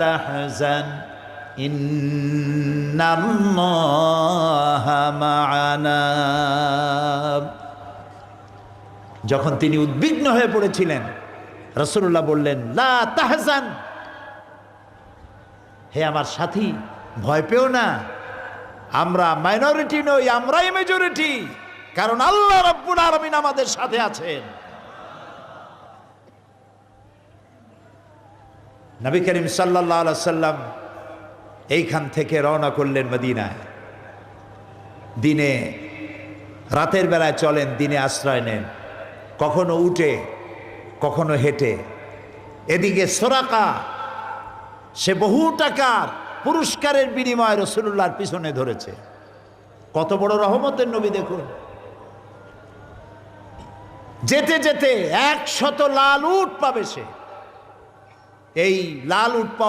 তাহজান যখন তিনি উদ্বিগ্ন হয়ে পড়েছিলেন রসুল্লাহ বললেন, লা তাহজান। হে আমার সাথী, ভয় পেও না। আমরা মাইনরিটি নই, আমরাই মেজরিটি কারণ আল্লাহ রব্বুল আলমিন আমাদের সাথে আছেন। নবী করিম সাল্লাহ সাল্লাম এইখান থেকে রওনা করলেন মদিনায়। দিনে, রাতের বেলায় চলেন, দিনে আশ্রয় নেন। কখনো উঠে, কখনো হেঁটে। এদিকে সোরাকা, সে বহু টাকার পুরস্কারের বিনিময়ে রসুল্লাহর পিছনে ধরেছে। কত বড় রহমতের নবী দেখুন। যেতে যেতে একশত লাল উট পাবে সে। এই লাল উট পাওয়া